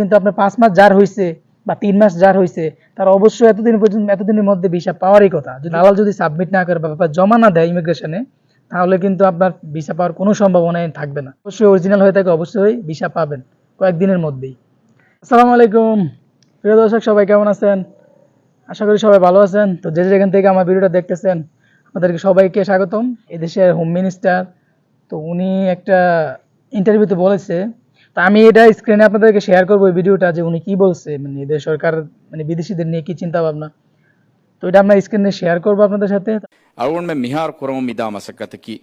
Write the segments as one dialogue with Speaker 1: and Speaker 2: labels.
Speaker 1: কিন্তু আপনার পাঁচ মাস যার হয়েছে বা তিন মাস যার হয়েছে তার অবশ্যই এতদিন পর্যন্ত, এতদিনের মধ্যে ভিসা পাওয়ারই কথা। যদি দালাল যদি সাবমিট না করে বা জমা না দেয় ইমিগ্রেশনে তাহলে কিন্তু আপনার ভিসা পাওয়ার কোনো সম্ভাবনাই থাকবে না। অবশ্যই অরিজিনাল হয়ে থাকে, অবশ্যই ভিসা পাবেন কয়েকদিনের মধ্যেই। আসসালামু আলাইকুম। প্রিয় দর্শক, সবাই কেমন আছেন? আশা করি সবাই ভালো আছেন। তো যে যেখান থেকে আমার ভিডিওটা দেখতেছেন আপনাদেরকে সবাইকে স্বাগতম। এদেশের হোম মিনিস্টার তো উনি একটা ইন্টারভিউতে বলেছে তো আমি এটা স্ক্রিনে আপনাদেরকে শেয়ার করবো এই ভিডিওটা যে উনি কি বলছে মানে এদের সরকার মানে বিদেশিদের নিয়ে কি চিন্তা ভাবনা তো এটা আমরা স্ক্রিনে শেয়ার করবো আপনাদের সাথে
Speaker 2: අරුවන් මෙ මිහාර කොරම මිදා මසකතකි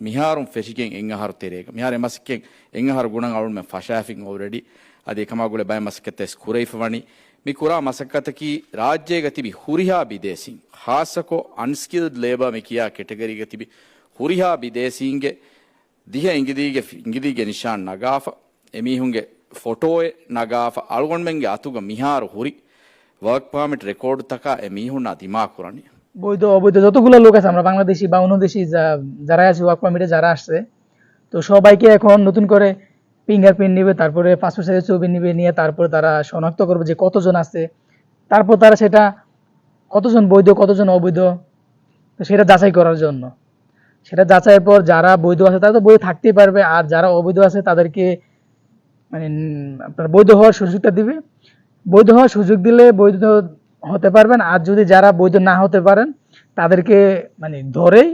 Speaker 2: මිහාරුම් ෆෙසිකෙන් එංහාර තෙරේක මිහාර මසකෙන් එංහාර ගුණන් අරුන් මෙ ෆශාෆින් ඔවරඩි අද කමගුල බය මසකතෙස් කුරයිෆ වනි මි කුරා මසකතකි රාජ්‍යය ගතිබි හුරිහා බිදේසින් හාසකෝ අන්ස්කිල්ඩ් ලේබ මෙ කියා කෙටගරි ගතිබි හුරිහා බිදේසීන්ගේ දිහ ඉංගිදීගේ ඉංගිදීගේ නිශාන් නගාෆ එමිහුන්ගේ ෆොටෝය නගාෆ අල්ගොන්මෙන්ගේ අතුග මිහාරු හුරි වර්ක් පාමිට රෙකෝඩ් තකා එමිහුන්නා දිමා කුරණිය
Speaker 1: বৈধ অবৈধ যতগুলো লোক আছে আমরা বাংলাদেশি বা অনুদেশি যা- যারা আছে ওয়ার্ক পারমিটে যারা আসছে তো সবাইকে এখন নতুন করে ফিঙ্গারপ্রিন্ট নিবে তারপরে পাসপোর্ট সাইজের ছবি নিবে নিয়ে তারপরে তারা শনাক্ত করবে যে কতজন আছে তারপর তারা সেটা কতজন বৈধ কতজন অবৈধ তো সেটা যাচাই করার জন্য সেটা যাচাইয়ের পর যারা বৈধ আছে তারা তো বৈধ থাকতেই পারবে, আর যারা অবৈধ আছে তাদেরকে মানে আপনার বৈধ হওয়ার সুযোগটা দিবে। বৈধ হওয়ার সুযোগ দিলে বৈধ হতে পারবেন, আর যদি যারা বৈধ না হতে পারেন, তাদেরকে মানে ধরেই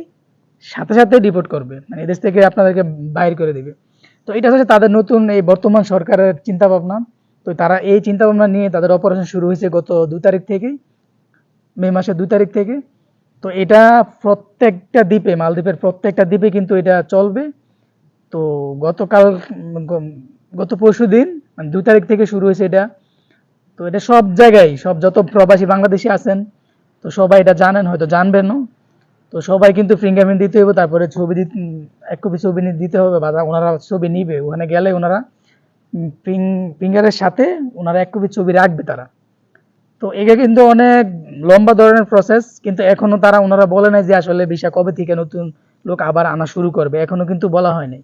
Speaker 1: সাথে সাথে ডিপোর্ট করবে মানে এদেশ থেকে আপনাদেরকে বাইর করে দিবে। তো এটা হচ্ছে তাদের নতুন এই বর্তমান সরকারের চিন্তা ভাবনা তো তারা এই চিন্তা ভাবনা নিয়ে তাদের অপারেশন শুরু হয়েছে গত দু তারিখ থেকেই, মে মাসের দুই তারিখ থেকে। তো এটা প্রত্যেকটা দ্বীপে, মালদ্বীপের প্রত্যেকটা দ্বীপে কিন্তু এটা চলবে। তো গতকাল গত পরশু দিন মানে দুই তারিখ থেকে শুরু হয়েছে এটা। তো এটা সব জায়গায়, সব যত প্রবাসী বাংলাদেশি আছেন, তো সবাই এটা জানেন, হয়তো জানবেনও। তো সবাই কিন্তু ফিঙ্গারপ্রিন্ট দিতে হবে, তারপরে ছবি এক কপি ছবি দিতে হবে, বা ওনারা ছবি নিবে। ওখানে গেলে ওনারা ফিঙ্গারের সাথে ওনারা এক কপি ছবি রাখবে তারা। তো এটা কিন্তু অনেক লম্বা ধরনের প্রসেস কিন্তু এখনও তারা ওনারা বলে নাই যে আসলে ভিসা কবে থেকে নতুন লোক আবার আনা শুরু করবে, এখনও কিন্তু বলা হয়নি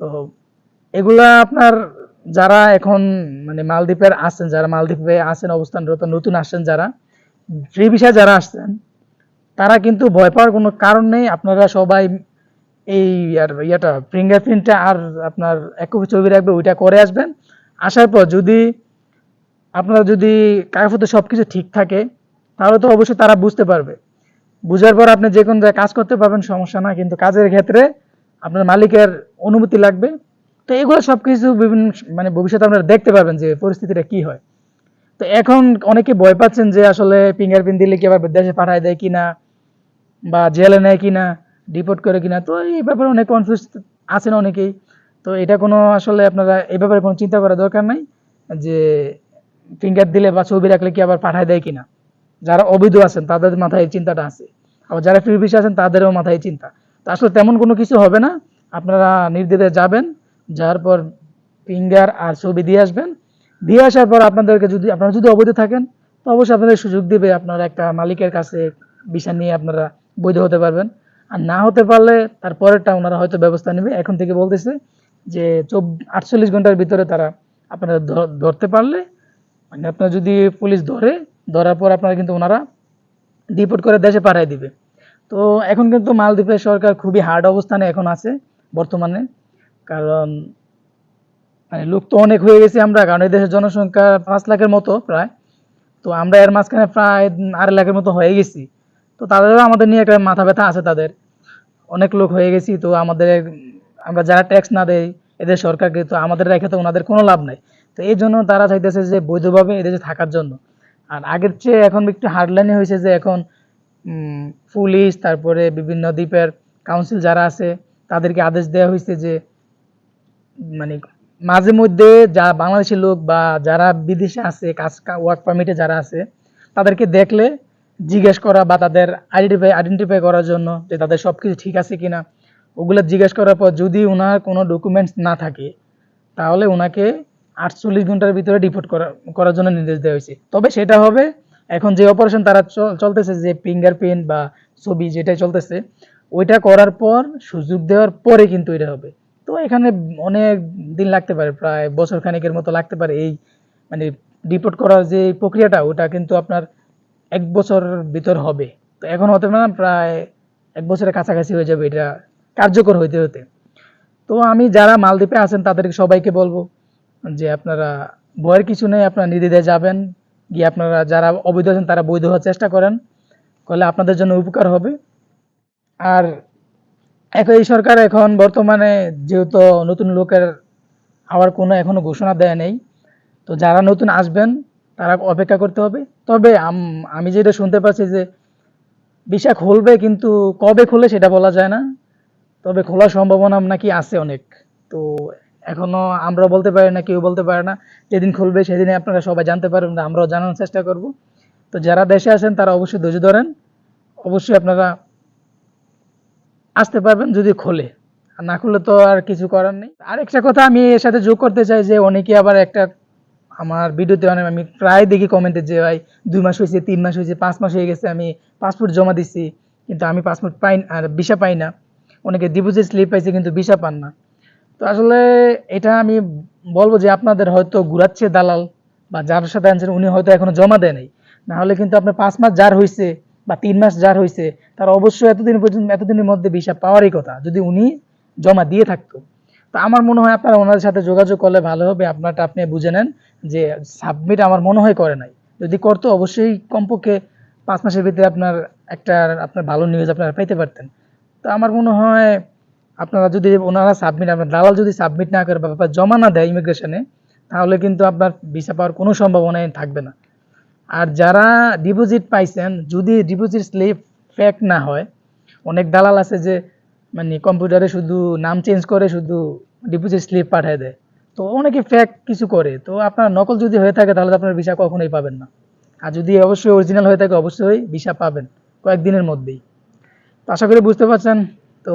Speaker 1: তো এগুলা আপনার যারা এখন মানে মালদ্বীপের আছেন, যারা মালদ্বীপে আছেন, অবস্থানরত, নতুন আসছেন যারা ফ্রি ভিসা যারা আসছেন, তারা কিন্তু ভয় পাওয়ার কোনো কারণ নেই। আপনারা সবাই এই আর ইয়েটা ফিঙ্গারপ্রিন্টটা আর আপনার এক ছবি রাখবে, ওইটা করে আসবেন। আসার পর যদি আপনারা যদি কাগজপত্র সব কিছু ঠিক থাকে তাহলে তো অবশ্যই তারা বুঝতে পারবে। বুঝার পর আপনি যে কোনো কাজ করতে পারবেন, সমস্যা না কিন্তু কাজের ক্ষেত্রে আপনার মালিকের অনুমতি লাগবে। তো এগুলো সব কিছু বিভিন্ন মানে ভবিষ্যতে আপনারা দেখতে পারবেন যে পরিস্থিতিটা কি হয়। তো এখন অনেকে ভয় পাচ্ছেন যে আসলে ফিঙ্গারপ্রিন্ট দিলে কি আবার দেশে পাঠায় দেয় কিনা বা জেলে নেয় কিনা ডিপোর্ট করে কিনা। তো এই ব্যাপারে অনেক কনফিউজ আছেন অনেকেই। তো এটা কোনো আসলে আপনারা এই ব্যাপারে কোনো চিন্তা করার দরকার নাই যে ফিঙ্গার দিলে বা ছবি রাখলে কি আবার পাঠায় দেয় কিনা। যারা অবৈধ আছেন, তাদের মাথায় এই চিন্তাটা আছে। আবার যারা ফ্রি ভিসা আছেন, তাদেরও মাথায় চিন্তা। তা আসলে তেমন কোনো কিছু হবে না। আপনারা নির্দ্বিধায় যাবেন, যাওয়ার পর ফিঙ্গার আর ছবি দিয়ে আসবেন। দিয়ে আসার পর আপনাদেরকে যদি আপনারা যদি অবৈধ থাকেন, তো অবশ্যই আপনাদের সুযোগ দিবে আপনারা একটা মালিকের কাছে ভিসা নিয়ে আপনারা বৈধ হতে পারবেন। আর না হতে পারলে তারপরেরটা ওনারা হয়তো ব্যবস্থা নেবে। এখন থেকে বলতেছে যে চব আটচল্লিশ ঘণ্টার ভিতরে তারা আপনারা ধরতে পারলে মানে আপনার যদি পুলিশ ধরে ধরার পর আপনারা কিন্তু ওনারা ডিপোর্ট করে দেশে পাঠিয়ে দিবে। তো এখন কিন্তু মালদ্বীপের সরকার খুবই হার্ড অবস্থানে এখন আছে বর্তমানে। কারণ মানে লোক তো অনেক হয়ে গেছে আমরা, কারণ এই দেশের জনসংখ্যা পাঁচ লাখের মতো প্রায়। তো আমরা এর মাঝখানে প্রায় আড়াই লাখের মতো হয়ে গেছি। তো তাদেরও আমাদের নিয়ে একটা মাথা ব্যথা আছে তাদের। অনেক লোক হয়ে গেছি, তো আমাদের, আমরা যারা ট্যাক্স না দেই এদের সরকারকে, তো আমাদের রেখে তো ওনাদের কোনো লাভ নাই। তো এই জন্য তারা চাইতেছে যে বৈধভাবে এদেশে থাকার জন্য। আর আগের চেয়ে এখন একটু হার্ডলাইনে হয়েছে যে এখন পুলিশ তারপরে বিভিন্ন দ্বীপের কাউন্সিল যারা আছে, তাদেরকে আদেশ দেওয়া হয়েছে যে মানে মাঝে মধ্যে যা বাংলাদেশি লোক বা যারা বিদেশে আছে, কাজ ওয়ার্ক পারমিটে যারা আছে, তাদেরকে দেখলে জিজ্ঞেস করা বা তাদের আইডেন্টিফাই আইডেন্টিফাই করার জন্য যে তাদের সব কিছু ঠিক আছে কিনা, ওগুলো জিজ্ঞেস করার পর যদি ওনার কোনো ডকুমেন্টস না থাকে, তাহলে ওনাকে আটচল্লিশ ঘণ্টার ভিতরে ডিপোর্ট করা, করার জন্য নির্দেশ দেওয়া হয়েছে। তবে সেটা হবে, এখন যে অপারেশন তারা চলতেছে, যে ফিঙ্গারপ্রিন্ট বা ছবি যেটাই চলতেছে, ওইটা করার পর, সুযোগ দেওয়ার পরে কিন্তু এটা হবে। তো এখানে অনেক দিন লাগতে পারে, প্রায় বছর খানেকের মতো লাগতে পারে এই মানে ডিপোর্ট করার যে প্রক্রিয়াটা, ওটা কিন্তু আপনার এক বছর ভিতর হবে। তো এখন হতে না, প্রায় এক বছরের কাছাকাছি হয়ে যাবে এটা কার্যকর হইতে হতে তো আমি যারা মালদ্বীপে আছেন, তাদেরকে সবাইকে বলব যে আপনারা ভয়ের কিছু নেই, আপনারা নির্দ্বিধায় যাবেন, গিয়ে আপনারা যারা অবৈধ আছেন তারা বৈধ হওয়ার চেষ্টা করেন, করলে আপনাদের জন্য উপকার হবে। আর এই সরকার এখন বর্তমানে যেহেতু নতুন লোকের আবার কোনো এখনও ঘোষণা দেয় নেই, তো যারা নতুন আসবেন তারা অপেক্ষা করতে হবে। তবে আমি যেটা শুনতে পাচ্ছি যে ভিসা খুলবে কিন্তু কবে খুলে সেটা বলা যায় না, তবে খোলার সম্ভাবনা নাকি আছে অনেক। তো এখনও আমরা বলতে পারি না, কেউ বলতে পারে না। যেদিন খুলবে সেদিনে আপনারা সবাই জানতে পারবেন আমরাও জানানোর চেষ্টা করব। তো যারা দেশে আছেন, তারা অবশ্যই ধৈর্য ধরেন। অবশ্যই আপনারা আসতে পারবেন যদি খোলে। আর না খুললে তো আর কিছু করার নেই। আরেকটা কথা আমি এর সাথে যোগ করতে চাই যে, অনেকে আবার একটা আমার ভিডিওতে অনেক আমি প্রায় দেখি কমেন্টে যে, ভাই, দুই মাস হয়েছে, তিন মাস হয়েছে, পাঁচ মাস হয়ে গেছে, আমি পাসপোর্ট জমা দিচ্ছি কিন্তু আমি পাসপোর্ট পাই, আর ভিসা পাই না। অনেকে ডিপোজিট স্লিপ পাইছে, কিন্তু ভিসা পান না। তো আসলে এটা আমি বলব যে আপনাদের হয়তো ঘুরাচ্ছে দালাল বা যার সাথে আনছেন উনি হয়তো এখনও জমা দেয় নাই। না হলে কিন্তু আপনার পাঁচ মাস যার হয়েছে বা তিন মাস যার হয়েছে তার অবশ্যই এতদিন পর্যন্ত এতদিনের মধ্যে ভিসা পাওয়ারই কথা, যদি উনি জমা দিয়ে থাকতো। তো আমার মনে হয় আপনারা ওনাদের সাথে যোগাযোগ করলে ভালো হবে, আপনারটা আপনি বুঝে নেন যে সাবমিট আমার মনে হয় করে নাই। যদি করতো, অবশ্যই কমপক্ষে পাঁচ মাসের ভিতরে আপনার একটা আপনার ভালো নিউজ আপনারা পেতে পারতেন। তো আমার মনে হয় আপনারা যদি ওনারা সাবমিট আপনার দালাল যদি সাবমিট না করে বা জমা না দেয় ইমিগ্রেশনে তাহলে কিন্তু আপনার ভিসা পাওয়ার কোনো সম্ভাবনাই থাকবে না। আর যারা ডিপোজিট পাইছেন, যদি ডিপোজিট স্লিপ ফেক না হয়, অনেক দালাল আছে যে মানে কম্পিউটারে শুধু নাম চেঞ্জ করে শুধু ডিপোজিট স্লিপ পাঠিয়ে দেয়। তো অনেকে ফেক কিছু করে। তো আপনার নকল যদি হয়ে থাকে, তাহলে আপনার ভিসা কখনোই পাবেন না। আর যদি অবশ্যই অরিজিনাল হয়ে থাকে, অবশ্যই ভিসা পাবেন, কয়েকদিনের মধ্যেই। তো আশা করি বুঝতে পারছেন। তো